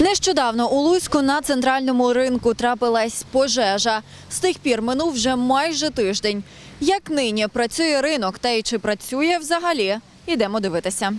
Нещодавно у Луцьку на центральному ринку трапилась пожежа. З тих пір минув вже майже тиждень. Як нині працює ринок та й чи працює взагалі? Ідемо дивитися.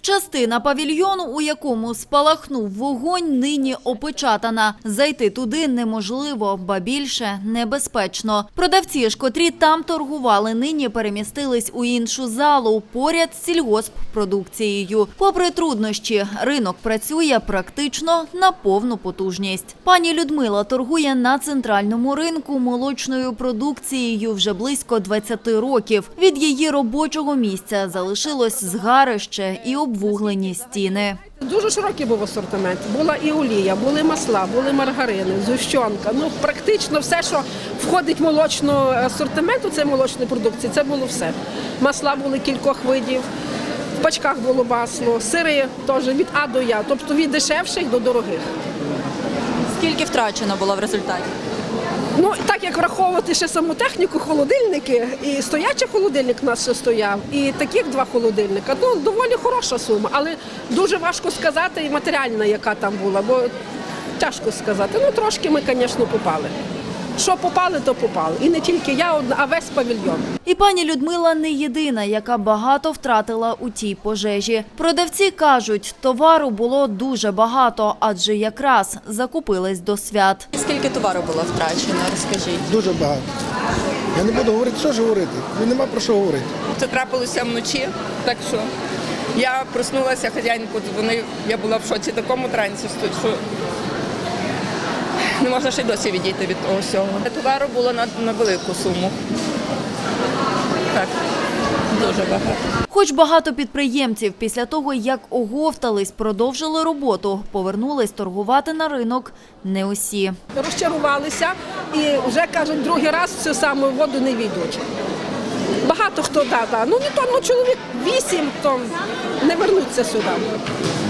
Частина павільйону, у якому спалахнув вогонь, нині опечатана. Зайти туди неможливо, ба більше небезпечно. Продавці ж, котрі там торгували, нині перемістились у іншу залу поряд з сільгосппродукцією. Попри труднощі, ринок працює практично на повну потужність. Пані Людмила торгує на центральному ринку молочною продукцією вже близько 20 років. Від її робочого місця залишилось згарище і обвуглені стіни. Дуже широкий був асортимент. Була і олія, були масла, були маргарини, зущенка. Ну практично все, що входить в молочну асортименту, це молочної продукції. Це було все. Масла були кількох видів. В пачках було масло, сири теж від А до Я, тобто від дешевших до дорогих. Скільки втрачено було в результаті? Ну так як враховувати ще саму техніку, холодильники, і стоячий холодильник у нас ще стояв, і таких два холодильника, ну доволі хороша сума, але дуже важко сказати і матеріальна, яка там була, бо тяжко сказати. Ну трошки ми, звісно, попали. Що попали, то попали. І не тільки я одна, а весь павільйон. І пані Людмила не єдина, яка багато втратила у тій пожежі. Продавці кажуть, товару було дуже багато, адже якраз закупились до свят. Скільки товару було втрачено? Розкажіть. Дуже багато. Я не буду говорити, що ж говорити. Ну, Нема про що говорити. Це трапилося вночі, так що я проснулася, хазяїн подзвонив, я була в шоці такому трансі, що не можна ще й досі відійти від того всього. Товару було на, на велику суму. Так, дуже багато. Хоч багато підприємців після того, як оговтались, продовжили роботу, повернулись торгувати на ринок не усі. Розчарувалися і вже кажуть, другий раз цю саму воду не війдуть. Багато хто да, да. Ну не то, ну чоловік вісім, то не вернуться сюди.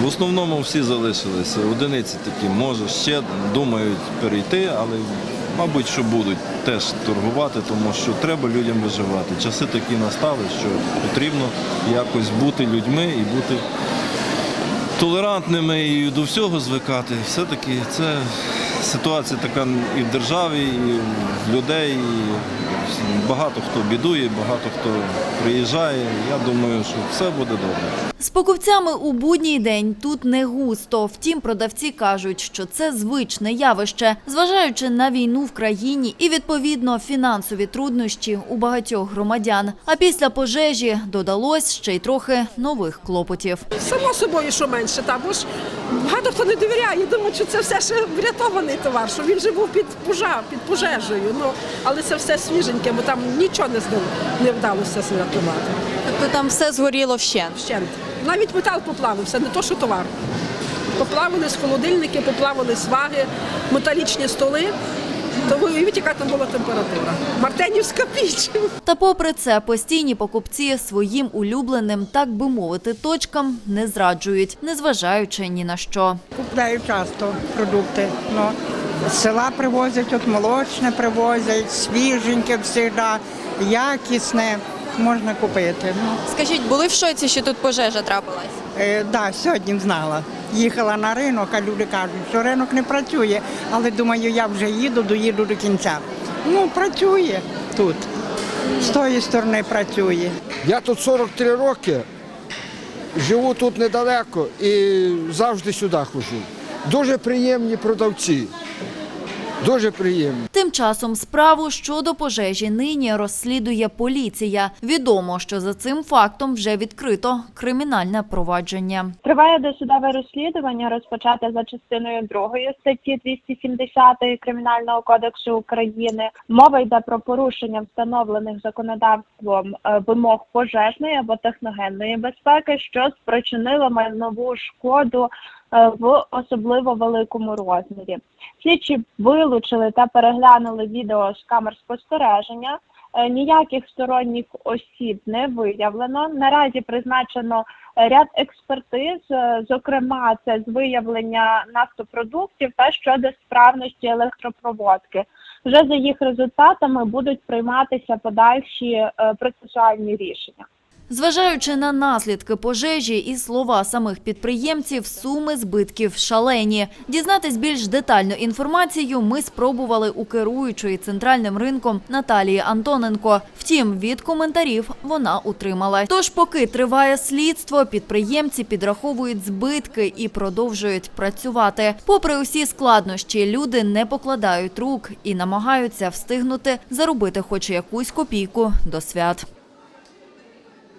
В основному всі залишилися. Одиниці такі, може, ще думають перейти, але, мабуть, що будуть теж торгувати, тому що треба людям виживати. Часи такі настали, що потрібно якось бути людьми і бути толерантними і до всього звикати. Все-таки це ситуація така і в державі, і в людей. І багато хто бідує, багато хто приїжджає. Я думаю, що все буде добре. З покупцями у будній день тут не густо. Втім, продавці кажуть, що це звичне явище, зважаючи на війну в країні і відповідно фінансові труднощі у багатьох громадян. А після пожежі додалось ще й трохи нових клопотів. Само собою, що менше, та бо ж багато хто не довіряє. думаю, що це все ще врятований товар, що він вже був під пожар, під пожежею. Ну але це все свіженьке, бо там нічого не здало, не вдалося зрятувати. Тобто там все згоріло вщент. Вщент. Навіть метал поплавився, не то, що товар. Поплавились холодильники, поплавились ваги, металічні столи. То ви уявіть, яка там була температура. Мартенівська піч. Та попри це, постійні покупці своїм улюбленим, так би мовити, точкам не зраджують, незважаючи ні на що. Купляю часто продукти. Ну, з села привозять, от молочне привозять, свіженьке завжди, якісне можна купити. Ну, Скажіть, були в шоці, що тут пожежа трапилась? е, да, сьогодні знала. Їхала на ринок, а люди кажуть, що ринок не працює. Але думаю, я вже їду, доїду до кінця. Ну, працює тут. З тої сторони працює. Я тут 43 роки, живу тут недалеко і завжди сюди ходжу. Дуже приємні продавці. Дуже приємні. Тим часом справу щодо пожежі нині розслідує поліція. Відомо, що за цим фактом вже відкрито кримінальне провадження. Триває досудове розслідування, розпочате за частиною 2 статті 270 Кримінального кодексу України. Мова йде про порушення встановлених законодавством е, вимог пожежної або техногенної безпеки, що спричинило майнову шкоду в особливо великому розмірі. Слідчі вилучили та переглянули відео з камер спостереження. Е, Ніяких сторонніх осіб не виявлено. Наразі призначено е, ряд експертиз, е, зокрема, це з виявлення нафтопродуктів та щодо справності електропроводки. Вже за їх результатами будуть прийматися подальші е, процесуальні рішення. Зважаючи на наслідки пожежі і слова самих підприємців, суми збитків шалені. Дізнатись більш детальну інформацію ми спробували у керуючої центральним ринком Наталії Антоненко. Втім, від коментарів вона утримала. Тож, поки триває слідство, підприємці підраховують збитки і продовжують працювати. Попри усі складнощі, люди не покладають рук і намагаються встигнути заробити хоч якусь копійку до свят.